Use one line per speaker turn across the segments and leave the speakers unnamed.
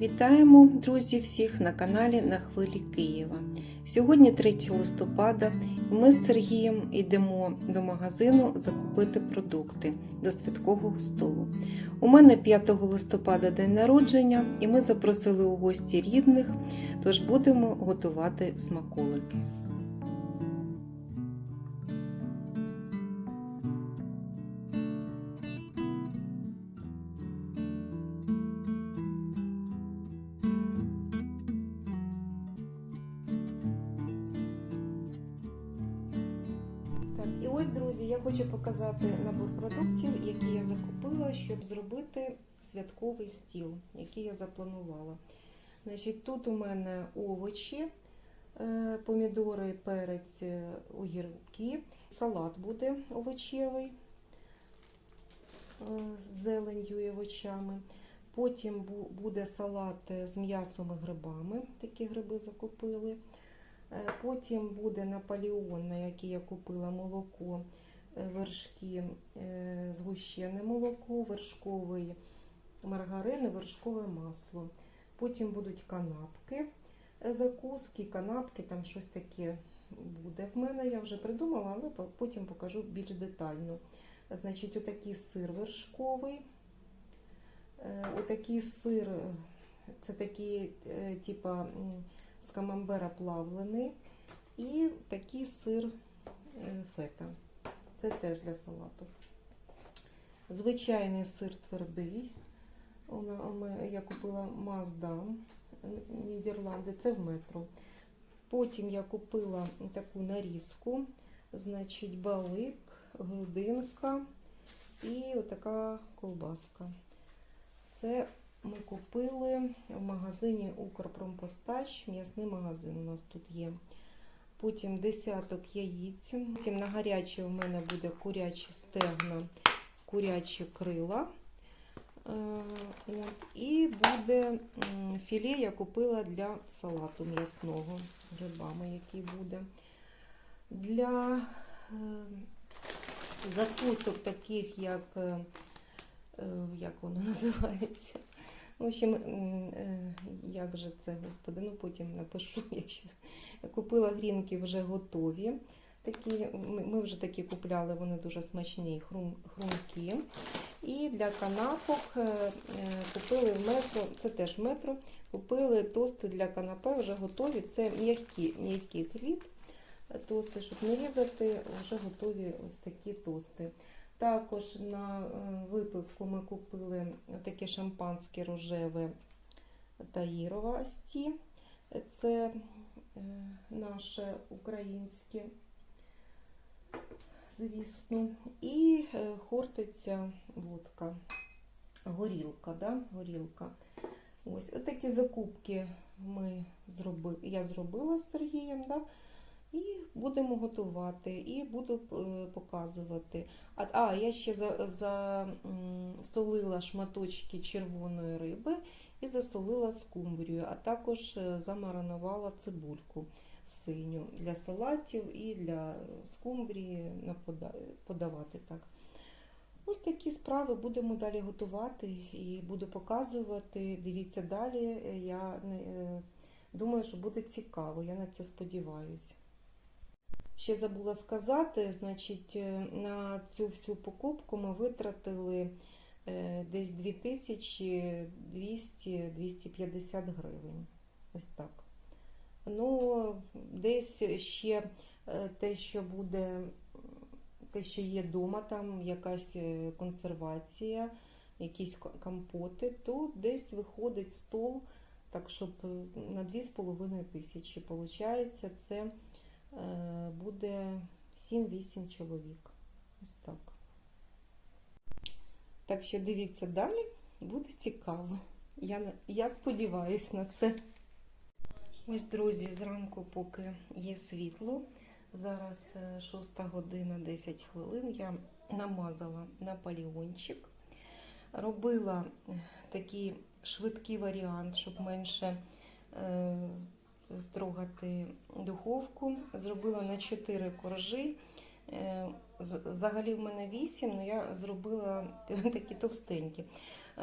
Вітаємо, друзі, всіх на каналі На Хвилі Києва. Сьогодні 3 листопада, і ми з Сергієм йдемо до магазину закупити продукти до святкового столу. У мене 5 листопада день народження, і ми запросили у гості рідних, тож будемо готувати смаколики. І ось, друзі, я хочу показати набор продуктів, які я закупила, щоб зробити святковий стіл, який я запланувала. Значить, тут у мене овочі, е, помідори, перець, е, огірки, салат буде овочевий е, з зеленью і овочами. Потім буде салат з м'ясом і грибами, такі гриби закупили. Е, Потім буде Наполеон, на який я купила молоко, е, вершки, е, згущене молоко, вершковий маргарин і вершкове масло. Потім будуть канапки, закуски, канапки, там щось таке буде в мене. Я вже придумала, але потім покажу більш детально. Значить, отакий сир вершковий. Отакий сир, це такий, типа, з камамбера плавлений. І такий сир е, фета. Це теж для салату. Звичайний сир твердий. Я купила Маздам Нідерланди, це в метро. Потім я купила таку нарізку, значить, балик, грудинка і отака ковбаска. Це ми купили в магазині Укрпромпостач, м'ясний магазин у нас тут є. Потім десяток яїць. Потім на гаряче у мене буде курячі стегна, курячі крила. Е, От. І буде філе я купила для салату м'ясного з грибами, який буде. Для е, закусок таких, як, е, як воно називається. В общем, е, як же це, господи, ну потім напишу, якщо купила грінки вже готові. Такі, ми вже такі купляли, вони дуже смачні, хрум, хрумкі. І для канапок е, е, купили в метро, це теж метро, купили тости для канапе, вже готові. Це м'який, хліб, тости, щоб не різати, вже готові ось такі тости. Також на е, випивку ми купили таке шампанське рожеве Таїрова Асті. Це е, наше українське, звісно. І е, хортиця водка, горілка. Да? горілка. Ось отакі закупки ми зроби, я зробила з Сергієм. Да? І будемо готувати, і буду е, показувати. А, а я ще за, за, шматочки червоної риби і засолила скумбрію, а також е, замаринувала цибульку синю для салатів і для скумбрії подавати так. Ось такі справи будемо далі готувати і буду показувати. Дивіться далі. Я е, думаю, що буде цікаво. Я на це сподіваюся. Ще забула сказати, значить, е, на цю всю покупку ми витратили е, десь 2200-250 гривень. Ось так. Ну, десь ще е, те, що буде, те, що є вдома, там якась консервація, якісь компоти, то десь виходить стол, так, щоб на 2,5 тисячі. Получається, це буде 7-8 чоловік. Ось так. Так що дивіться далі, буде цікаво. Я, я сподіваюся на це. Ось, друзі, зранку, поки є світло. Зараз 6 година 10 хвилин. Я намазала наполеончик. Робила е, такий швидкий варіант, щоб менше е, трогати духовку. Зробила на 4 коржі. Е, Взагалі в мене 8, але я зробила такі товстенькі.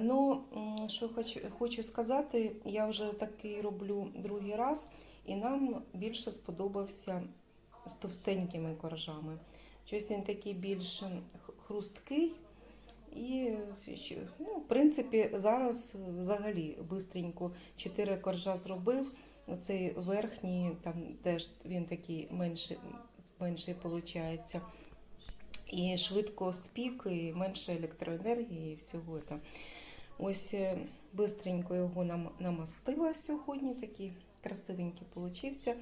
Ну, що хочу, сказати, я вже такий роблю другий раз, і нам більше сподобався з товстенькими коржами. Щось він такий більш хрусткий. І, ну, в принципі, зараз взагалі бистренько чотири коржа зробив. Оцей верхній, там теж він такий менший, менший виходить. І швидко спік, і менше електроенергії, і всього там. Ось е, бистренько його нам, намастила сьогодні, такий красивенький получився.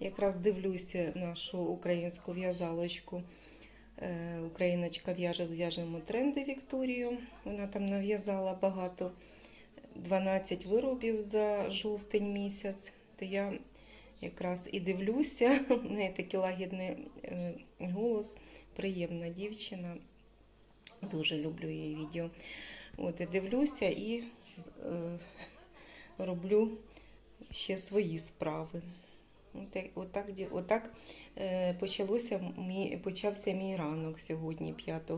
Якраз дивлюся нашу українську в'язалочку. Е, Україночка в'яже зв'яжемо тренди Вікторію. Вона там нав'язала багато 12 виробів за жовтень місяць. То я якраз і дивлюся, в неї такий лагідний е, голос, приємна дівчина. Дуже люблю її відео. От і дивлюся і е, роблю ще свої справи. Отак, отак, е, почалося мій, почався мій ранок сьогодні, 5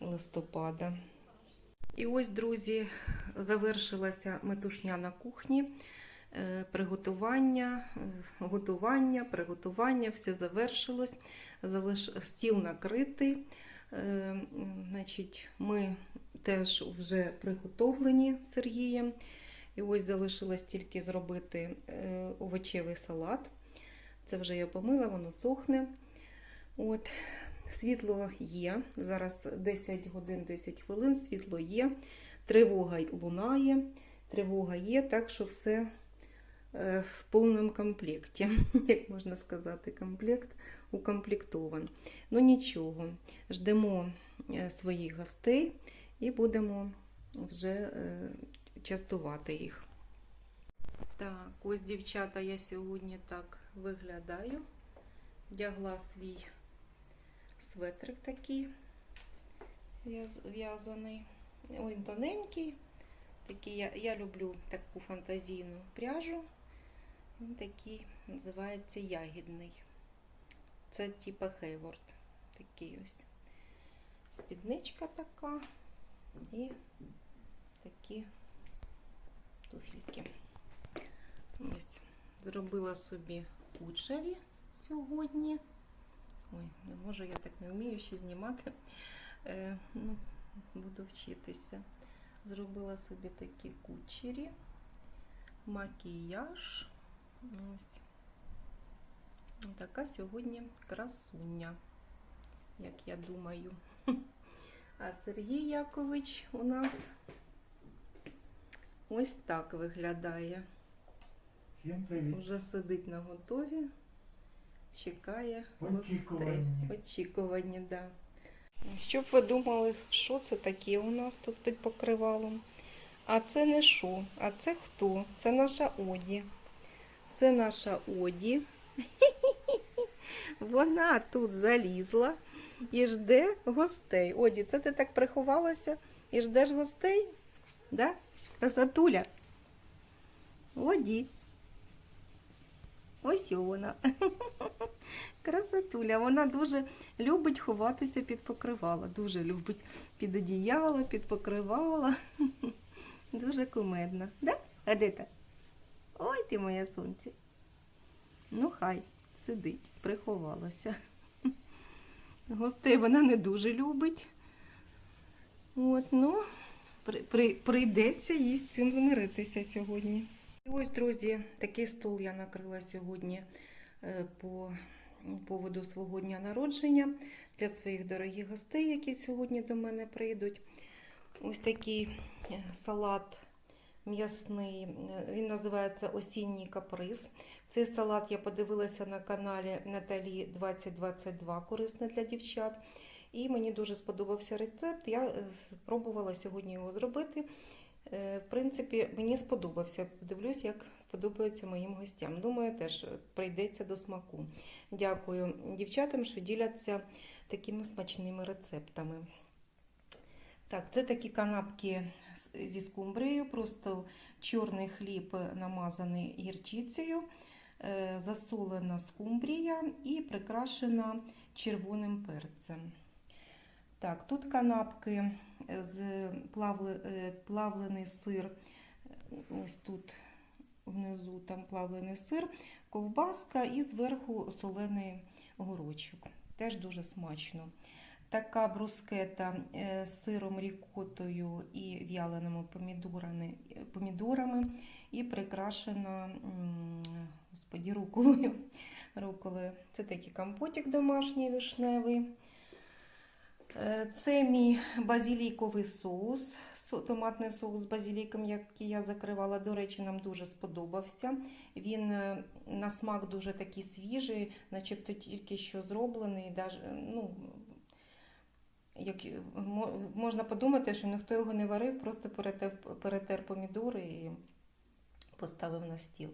листопада. І ось, друзі, завершилася метушня на кухні. Е, Приготування, е, готування, приготування, все завершилось. Залиш... Стіл накритий. Е, Значить, ми теж вже приготовлені Сергієм. І ось залишилось тільки зробити овочевий салат. Це вже я помила, воно сохне. От. Світло є. Зараз 10 годин 10 хвилин, світло є. Тривога лунає, тривога є, так що все в повному комплекті, як можна сказати, комплект укомплектований. Ну нічого, ждемо е, своїх гостей і будемо вже е, частувати їх. Так, ось дівчата, я сьогодні так виглядаю. Вдягла свій светрик такий в'язаний. Він тоненький. Такий, я, я люблю таку фантазійну пряжу. Він такий називається ягідний. Це типа Хейворд. Такий ось. Спідничка така і такі туфельки. Ось. Зробила собі кучері сьогодні. Ой, не можу, я так не вмію ще знімати. Е, ну, буду вчитися. Зробила собі такі кучері, макіяж. Ось. Така сьогодні красуня, як я думаю. А Сергій Якович у нас ось так виглядає.
Всім привіт.
Вже сидить на готові, чекає гостей.
Очікування.
Очікування, да. Щоб ви думали, що це таке у нас тут під покривалом? А це не що, а це хто? Це наша Оді. Це наша Оді. Вона тут залізла і жде гостей. Оді, це ти так приховалася і ждеш гостей? Да? Красотуля. Оді. Ось вона. Красотуля. Вона дуже любить ховатися під покривало. Дуже любить під одіяло, під покривало. Дуже кумедна. Да? А де та? Ой ти моя сонце. Ну, хай сидить, приховалася. Гостей вона не дуже любить. От, ну, при, при, прийдеться їй з цим змиритися сьогодні. І ось, друзі, такий стол я накрила сьогодні е, по поводу свого дня народження для своїх дорогих гостей, які сьогодні до мене прийдуть. Ось такий е, салат м'ясний. е, Він називається Осінній каприз. Цей салат я подивилася на каналі Наталі 2022, корисний для дівчат. І мені дуже сподобався рецепт. Я е, спробувала сьогодні його зробити. Е, В принципі, мені сподобався. Дивлюсь, як сподобається моїм гостям. Думаю, теж прийдеться до смаку. Дякую дівчатам, що діляться такими смачними рецептами. Так, це такі канапки зі скумбрією, просто чорний хліб намазаний гірчицею, е, засолена скумбрія і прикрашена червоним перцем. Так, тут канапки з плавли, е, плавлений сир. Ось тут внизу там плавлений сир, ковбаска і зверху солений огурочок. Теж дуже смачно. Така брускета е, з сиром рікотою і в'яленими помідорами, помідорами і прикрашена господі, руколою. руколою. Це такий компотик домашній вишневий. Е, Це мій базілійковий соус, томатний соус з базіліком, який я закривала. До речі, нам дуже сподобався. Він е, на смак дуже такий свіжий, начебто тільки що зроблений. Даже, ну, як, можна подумати, що ніхто його не варив, просто перетер, перетер помідори і поставив на стіл.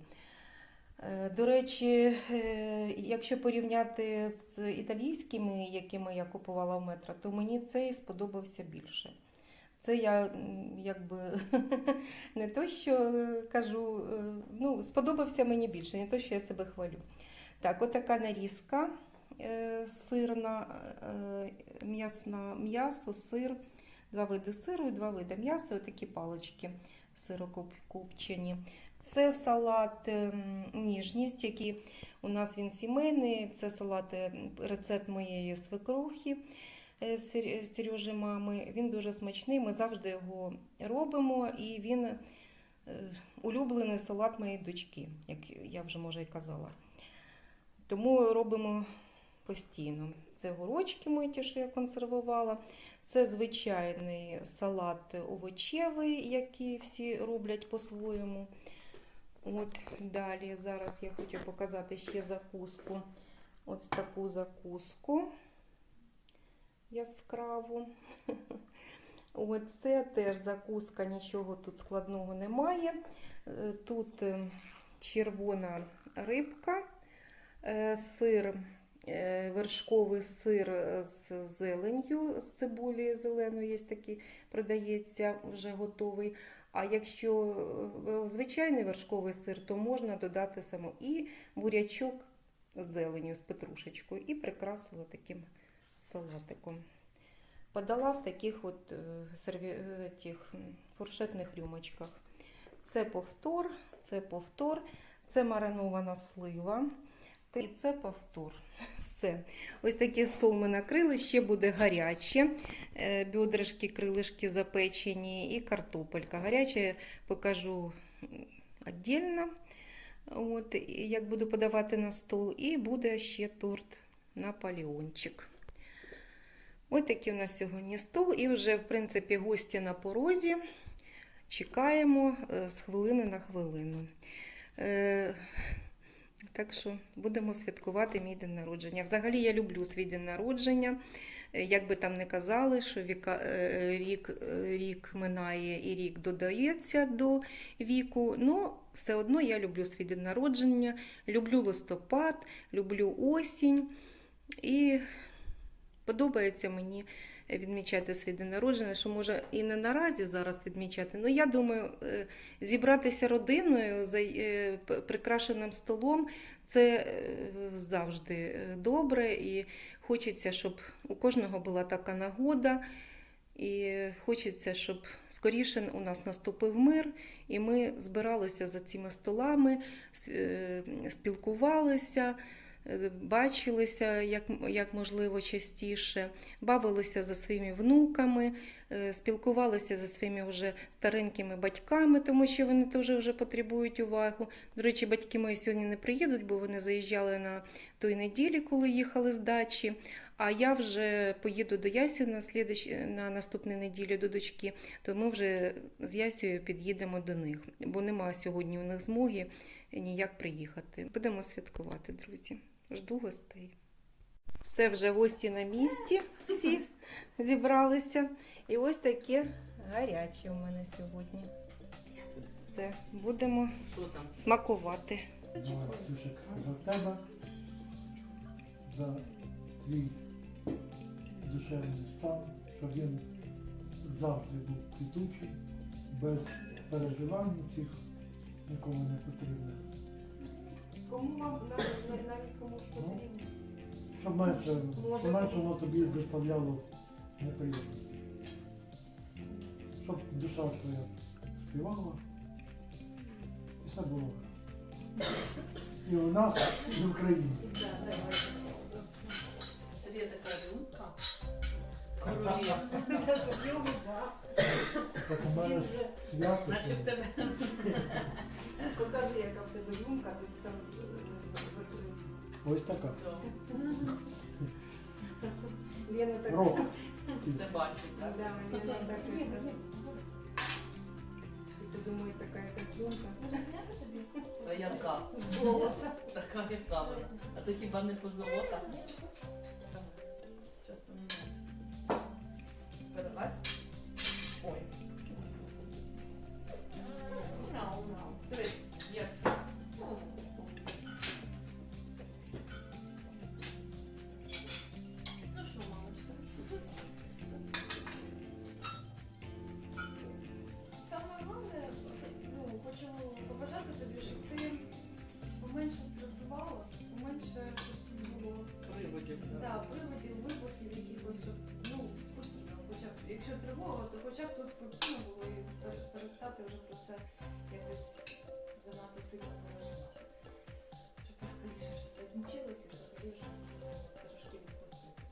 Е, До речі, е, якщо порівняти з італійськими, якими я купувала в метро, то мені цей сподобався більше. Це я якби не то, що е, кажу, е, ну, сподобався мені більше, не то, що я себе хвалю. Так, отака нарізка е, сирна, е, м'ясна, м'ясо, сир, два види сиру і два види м'яса, отакі палички сирокопчені. Це салат ем, ніжність, який у нас він сімейний. Це салат е, рецепт моєї свекрухи е, Сер- Сережі мами. Він дуже смачний. Ми завжди його робимо, і він е, улюблений салат моєї дочки, як я вже може і казала. Тому робимо постійно. Це горочки мої, що я консервувала. Це звичайний салат овочевий, який всі роблять по-своєму. От далі зараз я хочу показати ще закуску. Ось таку закуску яскраву. От це теж закуска, нічого тут складного немає. Е, Тут е, червона рибка, е, сир, вершковий сир з зеленню, з цибулі зеленою, є такий, продається вже готовий. А якщо е, звичайний вершковий сир, то можна додати само і бурячок з зеленю, з петрушечкою, і прикрасила таким салатиком. Подала в таких от е, е, тих, фуршетних рюмочках. Це повтор, це повтор, це маринована слива. І це повтор. Все. Ось такий стол ми накрили, ще буде гаряче. Е, крилишки запечені і картопелька. Гаряче покажу віддільно, от, як буду подавати на стол. І буде ще торт Наполеончик. Ось такий у нас сьогодні стол. І вже, в принципі, гості на порозі. Чекаємо е, з хвилини на хвилину. Так що будемо святкувати мій день народження. Взагалі я люблю свій день народження. Е, Як би там не казали, що віка, е, рік, е, рік минає і рік додається до віку. Ну, все одно я люблю свій день народження, люблю листопад, люблю осінь. І подобається мені відмічати свій день народження, що може і не наразі зараз відмічати. Ну я думаю, е, зібратися родиною за е, прикрашеним столом це е, завжди добре, і хочеться, щоб у кожного була така нагода. І хочеться, щоб скоріше у нас наступив мир, і ми збиралися за цими столами, спілкувалися, бачилися як, як можливо частіше, бавилися за своїми внуками, е, спілкувалися за своїми вже старенькими батьками, тому що вони теж вже потребують увагу. До речі, батьки мої сьогодні не приїдуть, бо вони заїжджали на той неділі, коли їхали з дачі. А я вже поїду до Ясі на, слідуч... на наступну неділю до дочки, то ми вже з Ясією під'їдемо до них, бо нема сьогодні у них змоги ніяк приїхати. Будемо святкувати, друзі. Жду гостей. Все вже гості на місці, всі зібралися. І ось таке гаряче у мене сьогодні. Все, будемо смакувати.
За душевний стан, щоб він завжди був квітучий, без переживань цих нікому не потрібно.
Кому вам навіть кому
Ну, Щоб менше, менше воно тобі доставляло неприємно. Щоб душа твоя співала, і все було. І у нас, і в Україні.
Така рюмка. Королівська.
Так у мене ж свято.
Наче в тебе.
Покажи, яка в тебе рюмка, тут там е.
Ось така.
Лена так.
Рок.
Все бачить, так?
Да, Лена так. ти думаєш, така якась рюмка?
А яка?
Золото.
Така яка вона. А то хіба не позолота?
Да, приводів, вибухів якихось, щоб ну, спокійно, хоча б, якщо тривога, то хоча б тут спокійно було і пер- перестати вже про це якось занадто сильно переживати. Щоб поскоріше вже закінчилося і взагалі вже трошки відпустити.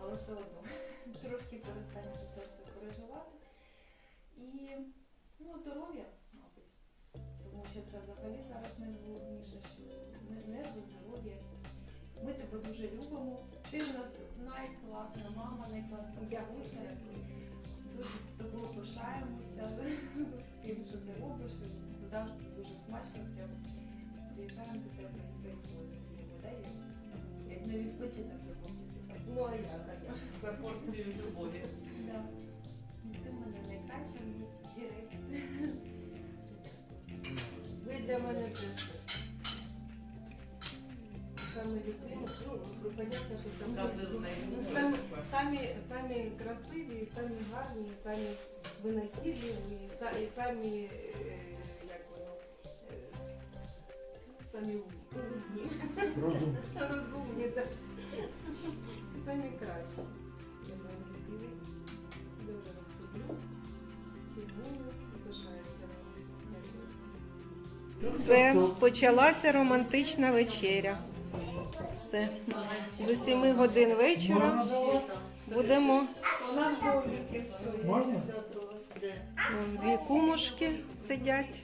Але все одно трошки перестань це все переживати. І ну, здоров'я, мабуть. Тому що це взагалі зараз найголовніше, що не- нерви, здоров'я. Ми тебе дуже любимо. Ти в нас найкласна мама, найкласна бабуся. Дуже тобою пишаємося всім, що ти робиш. Завжди дуже смачно. Прям приїжджаємо до тебе і приходимо ці людей. Як не відпочинок в якомусь.
Ну, а як.
За порцію любові.
Ти мене найкраща, мій дірект.
Ви для мене теж. Саме любимі, ну, понятно, що. Ну, Самі, самі, самі красиві, самі гарні, самі винахідливі, і са- і самі, е, як воно, е, самі умні,
Розум.
розумні, так. Самі кращі. Я вам люблю, дуже вас люблю, ціную і пишаюся вами. Дякую. Все, почалася романтична вечеря. Все. До 7 годин вечора будемо
Можна?
Вон дві кумушки сидять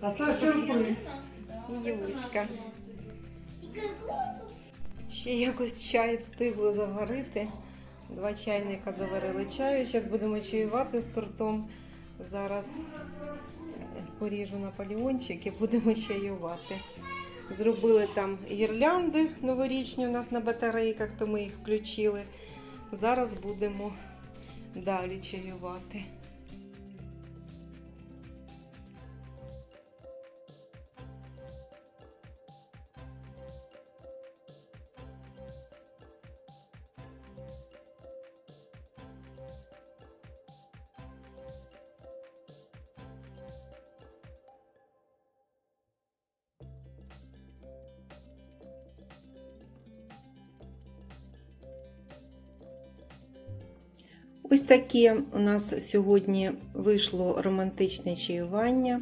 А це сюрприз.
і Євуська. Ще якось чай встигли заварити. Два чайника заварили чаю. Зараз будемо чаювати з тортом. Зараз поріжу наполеончик і будемо чаювати. Зробили там гірлянди новорічні у нас на батарейках, то ми їх включили. Зараз будемо далі чаювати. Ось таке у нас сьогодні вийшло романтичне чаювання.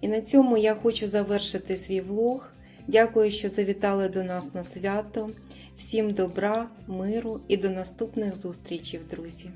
І на цьому я хочу завершити свій влог. Дякую, що завітали до нас на свято. Всім добра, миру і до наступних зустрічей, друзі!